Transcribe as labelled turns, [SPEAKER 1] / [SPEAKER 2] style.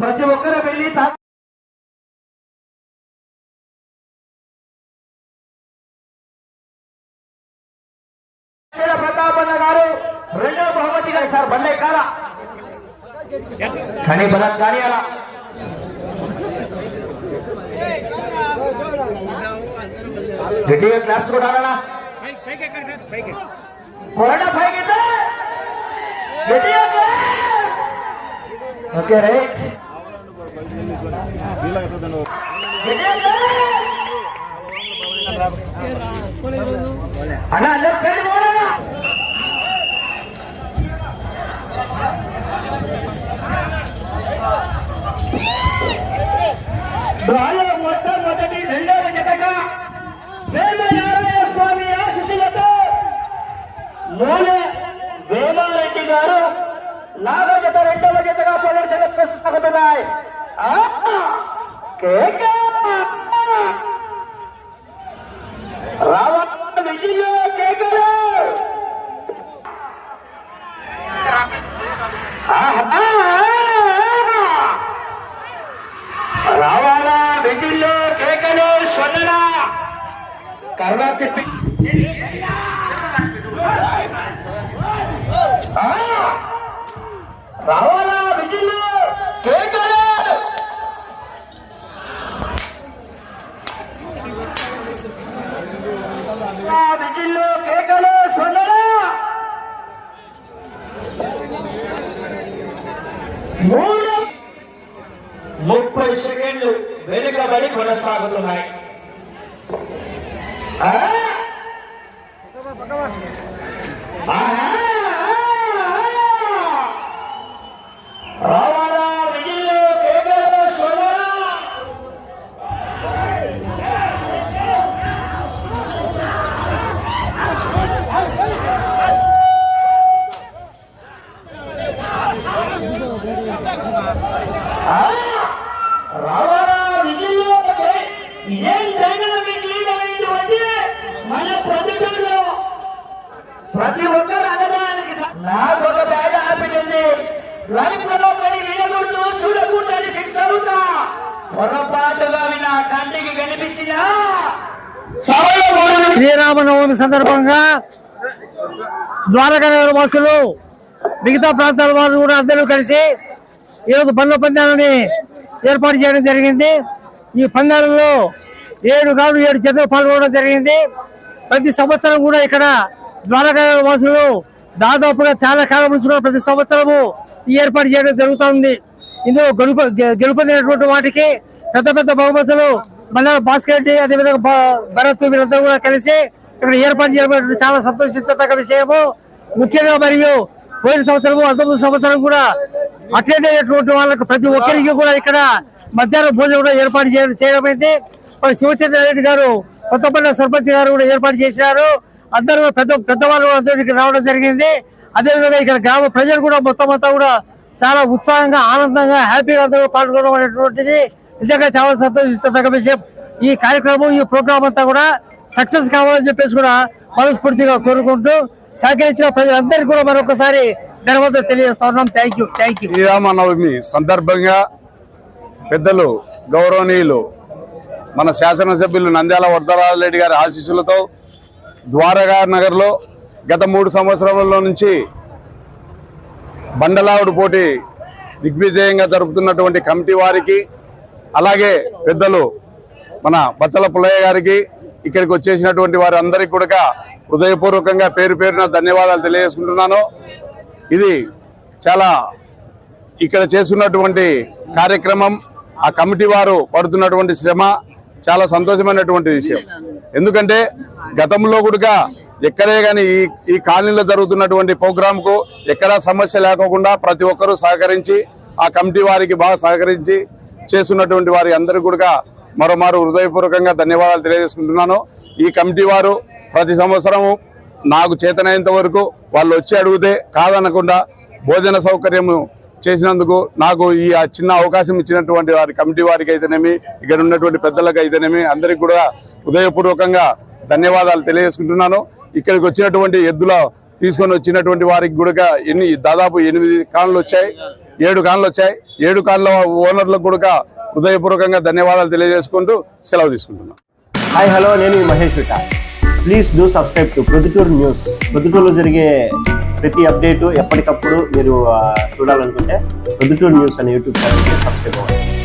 [SPEAKER 1] ప్రతి ఒక్కరు వెళ్ళి ప్రతాపన్న గారు రెండో బహుమతి గారు సార్ బండే కాల. కానీ భరత్ కానీ అలా. గట్టిగా క్లాప్స్ కొట్టాలన్నా కొరడా పైకి గట్టిగా ఓకే రైట్ అన్నా లెఫ్ట్ సైడ్ పోవాలన్నా డ్రాలో మొట్టమొదటి రెండవ జతగా వేమనారాయణ స్వామి ఆశిష్యులతో మూలే వేమారెడ్డి గారు నాగ జత రెండవ జతగా ప్రదర్శన ప్రస్తుతమవుతున్నాయి రావణ విజయలో కేకలు రావాలా విజిల్లో కేకలు సొన్నన కర్ర రావాలా విజిల్లో కేకలు. విజిల్లో కేకలు సొన్నన మూడు. ముప్పై సెకండ్లు వెనుకబడి కొనసాగుతున్నాయి. ఆ? పొరపాటుగా నా కంటికి కనిపించిన.
[SPEAKER 2] శ్రీరామనవమి సందర్భంగా ద్వారకా నగర వాసులు మిగతా ప్రాంతాల వారు కూడా అందరూ కలిసి ఈరోజు బండ్ల పందాలని ఏర్పాటు చేయడం జరిగింది. ఈ పందాలలో ఏడు కాదు ఏడు జతలు పాల్గొనడం జరిగింది. ప్రతి సంవత్సరం కూడా ఇక్కడ ద్వారకా వాసులు దాదాపుగా చాలా కాలం నుంచి కూడా ప్రతి సంవత్సరము ఏర్పాటు చేయడం జరుగుతుంది. ఇందులో గెలుప గెలుపొందినటువంటి వాటికి పెద్ద పెద్ద బహుమతులు మళ్ళా భాస్కర్ రెడ్డి అదేవిధంగా భరత్ వీళ్ళందరూ కూడా కలిసి ఇక్కడ ఏర్పాటు చేయడం చాలా సంతోషించదగ్గ విషయము. ముఖ్యంగా మరియు పోయిన సంవత్సరము అంతకుముందు సంవత్సరం కూడా అటెండ్ అయ్యేటువంటి వాళ్ళకి ప్రతి ఒక్కరికి కూడా ఇక్కడ మధ్యాహ్నం భోజనం కూడా ఏర్పాటు చేయడం చేయడం అయితే మరి శివచంద్ర రెడ్డి గారు కొత్తపల్లి సర్పంచ్ గారు కూడా ఏర్పాటు చేశారు. అందరూ పెద్ద పెద్దవాళ్ళు అందరూ రావడం జరిగింది. అదేవిధంగా ఇక్కడ గ్రామ ప్రజలు కూడా మొత్తం అంతా కూడా చాలా ఉత్సాహంగా ఆనందంగా హ్యాపీగా అందరూ పాల్గొనడం అనేటువంటిది నిజంగా చాలా సంతోషించదగ్గ విషయం. ఈ కార్యక్రమం ఈ ప్రోగ్రామ్ అంతా కూడా సక్సెస్ కావాలని చెప్పేసి కూడా మనస్ఫూర్తిగా కోరుకుంటూ సహకరించిన ప్రజలందరికీ కూడా మరొకసారి ధన్యవాదాలు తెలియజేస్తా ఉన్నాం. Thank you thank you
[SPEAKER 3] Sri Rama Navami సందర్భంగా పెద్దలు గౌరవనీయులు మన శాసనసభ్యులు నంద్యాల వరదరాజరెడ్డి గారి ఆశీస్సులతో ద్వారకా నగర్లో గత మూడు సంవత్సరాలలో నుంచి బండలావుడు పోటీ దిగ్విజయంగా జరుపుతున్నటువంటి కమిటీ వారికి అలాగే పెద్దలు మన బచ్చల పుల్లయ్య గారికి ఇక్కడికి వచ్చేసినటువంటి వారి అందరికీ కూడా హృదయపూర్వకంగా పేరు పేరున ధన్యవాదాలు తెలియజేసుకుంటున్నాను. ఇది చాలా ఇక్కడ చేస్తున్నటువంటి కార్యక్రమం ఆ కమిటీ వారు పడుతున్నటువంటి శ్రమ చాలా సంతోషమైనటువంటి విషయం. ఎందుకంటే గతంలో కూడా ఎక్కడే కానీ ఈ ఈ కాలనీలో జరుగుతున్నటువంటి ప్రోగ్రామ్కు ఎక్కడా సమస్య లేకోకుండా ప్రతి ఒక్కరూ సహకరించి ఆ కమిటీ వారికి బాగా సహకరించి చేస్తున్నటువంటి వారి అందరికీ కూడా మరోమారు హృదయపూర్వకంగా ధన్యవాదాలు తెలియజేసుకుంటున్నాను. ఈ కమిటీ వారు ప్రతి సంవత్సరము నాకు చేతనైనంత వరకు వాళ్ళు వచ్చి అడిగితే కాదనకుండా భోజన సౌకర్యము చేసినందుకు నాకు ఈ ఆ చిన్న అవకాశం ఇచ్చినటువంటి వారి కమిటీ వారికి అయితేనేమి ఇక్కడ ఉన్నటువంటి పెద్దలకు అయితేనేమి అందరికీ కూడా హృదయపూర్వకంగా ధన్యవాదాలు తెలియజేసుకుంటున్నాను. ఇక్కడికి వచ్చినటువంటి ఎద్దుల తీసుకొని వచ్చినటువంటి వారికి కూడా ఎన్ని దాదాపు ఎనిమిది కాన్లు వచ్చాయి ఏడు కాన్లు వచ్చాయి. ఏడు కాన్ల ఓనర్లకు కూడా హృదయపూర్వకంగా ధన్యవాదాలు తెలియజేసుకుంటూ సెలవు తీసుకుంటున్నాను
[SPEAKER 4] హాయ్ హలో నేను Mahesh విట please do subscribe to Proddatur news ప్రొద్దుటూరులో జరిగే ప్రతి అప్డేటు ఎప్పటికప్పుడు మీరు చూడాలనుకుంటే ప్రొద్దుటూరు న్యూస్ అనే యూట్యూబ్ ఛానల్కి సబ్స్క్రైబ్ అవ్వండి